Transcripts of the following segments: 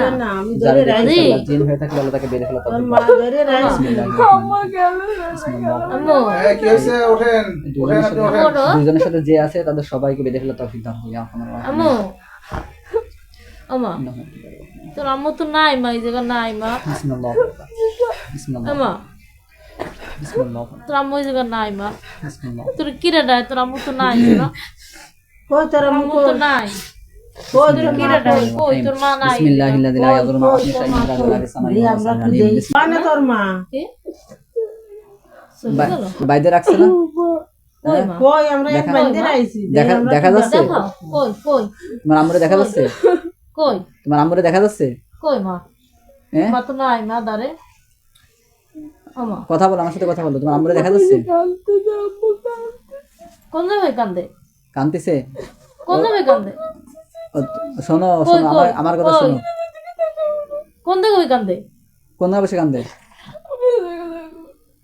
না। না যারা ধরে রাখি দেখতেছে আল্লাহ জিন হয়ে থাকলে আল্লাহ তাকে বেঁধে ফেলা তোর মা ধরে রাখি আম্মু কি হয়েছে? ওঠেন। ওঠেন আপনি ওঠেন। দুজনের সাথে যে আছে তাদের সবাইকে বেঁধে ফেলা তৌফিক দান করুন আরহামার রাহিমিন। আম্মু। আমা তোর আম্মু তো নাই মা এই জায়গা নাই মা। বিসমিল্লাহ। বিসমিল্লাহ। আমা বিসমিল্লাহ। তোর আম্মু এই জায়গা নাই মা। বিসমিল্লাহ। তোর কিরে ডায় তোর আম্মু তো নাই না তোর আম্মু তো নাই। কই তোর কিরে ডায় কই তোর মা নাই বিসমিল্লাহিল্লাযী লা ইয়াদুররু মা'a ইসমিহি শাইউন ফিল আরদি ওয়া ফিস সামা'i ওয়া আমরা কি আল-'আলিyyুল দেখি তোর মা কি? চলে বাই- গেল? বাইরে রাখছে না আমরা দেখা- যাচ্ছে তোমার আম্মুরে দেখা যাচ্ছে তোমার আম্মুরে দেখা যাচ্ছে কথা বলো আমার সাথে কথা বলো তোমার আম্মুরে দেখা যাচ্ছে কোন জায়গায় কান্দে কান্তিছে কোন জায়গায় কান্দে শোনো শোনো আমার আমার কথা শোনো। কোন জায়গায় কান্দে? কোন বসে কান্দে?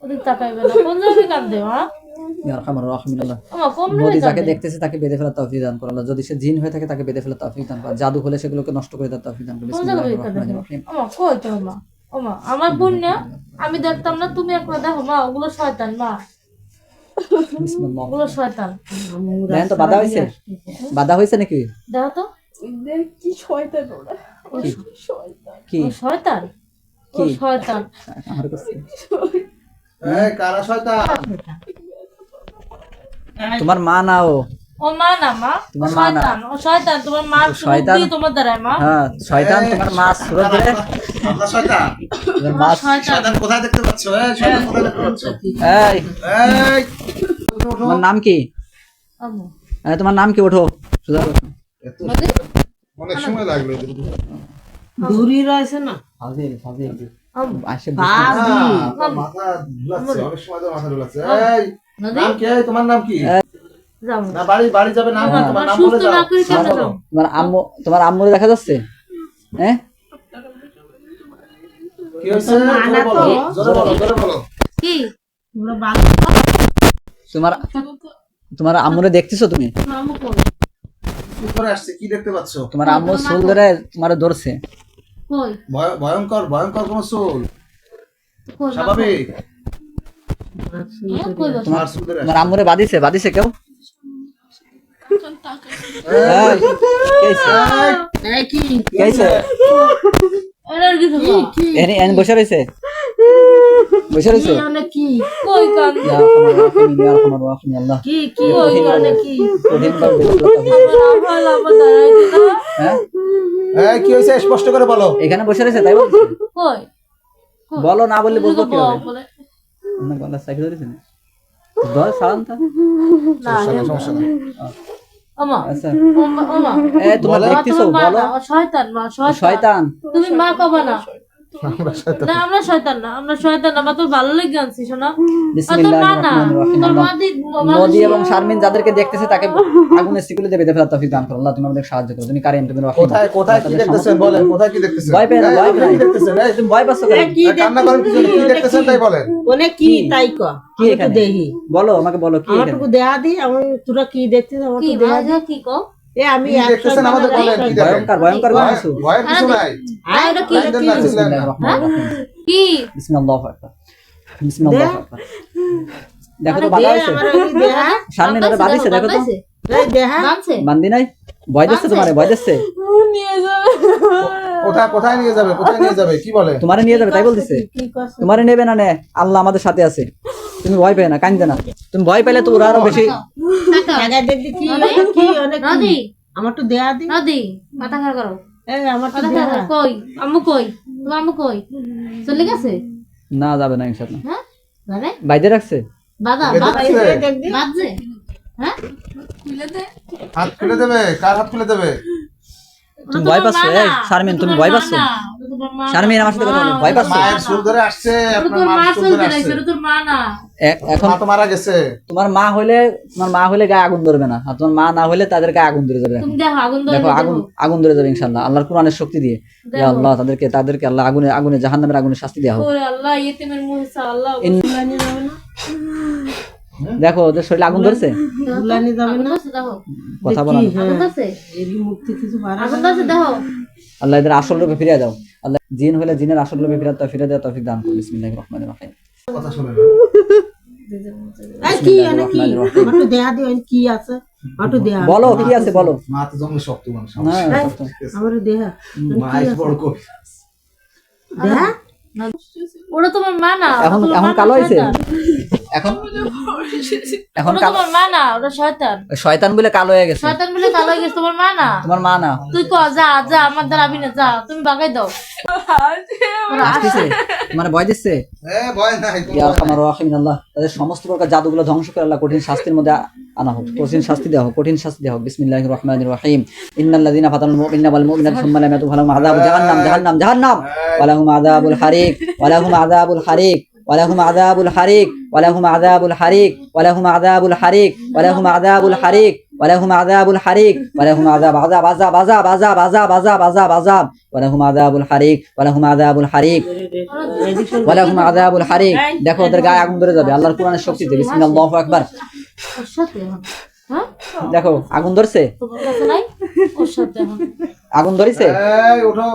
ওদিক তাকাইবে না। কোন মা? যাকে দেখতেছে তাকে বেঁধে ফেলার তৌফিক দান করো যদি সে জিন হয়ে থাকে তাকে বেঁধে ফেলার তৌফিক দান করো। জাদু হলে সেগুলোকে নষ্ট করে দেওয়ার তৌফিক দান করো। আমার বোন না আমি দেখতাম না তুমি একবার দেখো মা ওগুলো শয়তান মা। বিসমিল্লাহ শয়তান। দেখেন তো বাধা হয়েছে বাধা হয়েছে নাকি? দেখো তো। কি শয়তান ওরা? কি? শয়তান। কি? শয়তান? আমার কাছে। এই কারা শয়তান? তোমার মা না ও? ও মা না মা? তোমার মা না। শয়তান ও শয়তান তোমার মা শয়তান? শয়তান তোমার দ্বারাই মা। হ্যাঁ শয়তান তোমার মা সুরত শয়তান। তোমার মা শয়তান। কোথায় দেখতে পাচ্ছ? এই শয়তান কোথায় দেখতে পাচ্ছ? এই। এই ওঠো, ওঠো। তোমার নাম কি? আম্মু তোমার নাম কি? ওঠো সোজা মানে? অনেক সময় লাগল এদের। দূরি রয়েছে না? ফাজিল ফাজিল। তোমার নাম কি? যাব না, বাড়ি বাড়ি যাবে নাম কি? তোমার নাম বলে সুস্থ যাও। না করে কেমনে বলো। যাও? তোমার আম্মু তোমার আম্মুরে দেখা যাচ্ছে? হ্যাঁ কি তোমরা তোমার তোমার আম্মুরে দেখতেছো তুমি? আম্মু কি আসছে? কি দেখতে পাচ্ছ? তোমার আম্মু চুল ধরে তোমার ধরছে। ভয়ঙ্কর ভয়ঙ্কর কোন চুল। স্বাভাবিক। হ্যাঁ? তোমার তোমার আম্মুরে কেউ? বসে রয়েছে। বসে কি কই কান ইয়া আরহামার আল্লাহ কি কি কি। আমার দাঁড়াই হ্যাঁ? এই, কি হয়েছে? স্পষ্ট করে বলো। এখানে বসে রয়েছে তাই বলছি? কই? বলো না বললে বুঝব কি হবে না গলা সাইকেল ধরেছে না? দশ সালাম তা। না সমস্যা নেই আমা ওমা ওমা এ তোমার দেখতেছো বলো। শয়তান মা শয়তান। শয়তান। তুমি মা কবা না। না আমরা শয়তান না আমরা শয়তান না তোর ভালো লেগে আনছি শোনা। আর তোর বিসমিল্লাহির মা না রহমানির রহিম। তোর আল্লাহ মা দি নদী এবং শারমিন যাদেরকে দেখতেছে তাকে আগুনের সিকুলে দিয়ে বেঁধে ফেলার দান করো। আল্লাহ তুমি আমাদের সাহায্য করো। তুমি কারিম তুমি কোথায় কোথায় কি দেখতেছেন? বলেন কোথায় কি দেখতেছেন? ভয় পেয়ে না, ভয় পেয়ে না। দেখতেছেন? এই, তুমি ভয় পাচ্ছ কি কান্না করেন কি দেখতেছেন তাই বলেন। ওনে কি তাই ক? কি এখানে? দেখি বলো আমাকে বলো কি এখানে? আমারটুকু দেয়া দি আমি তোরা কি কি তো দেয়া দি। কি কও এ আমি দেখতেছেন আমাদের বলেন, কি ভয়ঙ্কর ভয়ঙ্কর কিছু। ভয়ের কিছু নাই। আয়, কি কি? চিল্লান না, চিল্লান না। বিসমিল্লাহির রহমানির রহিম কি? বিসমিল্লাহু আকবার। বিসমিল্লাহু আকবার। দেখো তো বাধা হয়েছে। আমার ওই দেহা। শারমিন দেখো তো। বাঁধাইছে? এই দেহা। বাঁধছে? বান্দি নাই? ভয় দিচ্ছে তোমারে ভয় দিচ্ছে। নিয়ে যাবে। কোথায় কোথায় নিয়ে যাবে কোথায় নিয়ে যাবে কি বলে? তোমারে নিয়ে যাবে তাই বলতেছে। কি করছ? তোমারে নেবে না নে? আল্লাহ আমাদের সাথে আছে। তুমি ভয় পেয়ে না কান্দে না। তুমি ভয় পেলে তো ওরা আরও বেশি আমার তো দেয়া দি। নদী? মাথা খারাপ করো। আমার তো কই? আম্মু কই? তোমার আম্মু কই? চলে গেছে? না যাবে না ইনশাআল্লাহ। হ্যাঁ? মানে বাইরে রাখছে? দি বাদছে। হ্যাঁ খুলে দে হাত খুলে দেবে? কার হাত খুলে দেবে? তুমি ভয় পাচ্ছ? এই শারমিন তুমি ভয় পাচ্ছ? শারমিন আমার সাথে কথা বলো ভয় পাচ্ছ? মায়ের চুল ধরে আসছে আপনার মা চলতে ধরে আসছে। তোর মা না। এখন মা তো মারা গেছে। তোমার মা হলে তোমার মা হলে গায়ে আগুন ধরবে না আর তোমার মা না হলে তাদের গায়ে আগুন ধরে যাবে। তুমি দেখো আগুন ধরে দেখো আগুন আগুন ধরে যাবে ইনশাআল্লাহ। আল্লাহর কোরআনের শক্তি দিয়ে। ইয়া আল্লাহ তাদেরকে তাদেরকে আল্লাহ আগুনে আগুনে জাহান্নামের আগুনে শাস্তি দেওয়া হোক। ওরে আল্লাহ ইয়েতিমের মুহিসা আল্লাহ দেখো ওদের শরীরে আগুন ধরছে? কথা বলা আল্লাহ এদের আসল রূপে ফিরিয়ে দাও। আল্লাহ জিন হলে জিনের আসল রূপে ফিরে দাও ফিরে দেওয়া তৌফিক দান করো বিসমিল্লাহির রহমানির রহিম। কথা কি কি? একটু দেয়া দি ওই কি আছে? বলো কি আছে বলো? মা তো জঙ্গল শক্ত মানুষ আমার দেয়া। মা বড় কবি। ওটা তোমার মা না এখন এখন কালো হয়েছে। এখন এখন তোমার মা না ওটা শয়তান। শয়তান বলে কালো হয়ে গেছে। শয়তান বলে কালো হয়ে গেছে তোমার মা না? তোমার মা না। তুই ক যা যা আমার দ্বারা আবি না যা তুমি বাগাই দাও। মানে ভয় দিচ্ছে? এ ভয় নাই ইয়া আরহামার রাহিমিন আল্লাহ তাদের সমস্ত প্রকার জাদুগুলো ধ্বংস করে আল্লাহ কঠিন শাস্তির মধ্যে আনা হোক কঠিন শাস্তি দেওয়া হোক কঠিন শাস্তি দেওয়া হোক। বিসমিল্লাহির রহমানির রহিম। ইন্নাল্লাযীনা ফাতানুল মুমিনিনা ওয়াল মুমিনাত সুম্মা লাম ইয়াতুবু ফালাহুম আযাবু জাহান্নাম জাহান্নাম জাহান্নাম। ওয়ালাহুম আযাবুল হারিক ওয়ালাহুম আযাবুল হারিক। ওয়ালাহুম আযাবুল হারিক ওয়ালাহুম আযাবুল হারিক ওয়ালাহুম আযাবুল হারিক ওয়ালাহুম আযাবুল হারিক ওয়ালাহুম আযাবুল হারিক ওয়ালাহুম আযাব আযাব আযাব আযাব আযাব আযাব আযাব আযাব আযাব ওয়ালাহুম আযাবুল হারিক ওয়ালাহুম আযাবুল হারিক ওয়ালাহুম আযাবুল হারিক। দেখো ওদের গায়ে আগুন ধরে যাবে আল্লাহর কোরআনের শক্তিতে বিসমিল্লাহু আকবার। হ্যাঁ দেখো আগুন ধরছে? আগুন ধরেছে? এই ওঠো।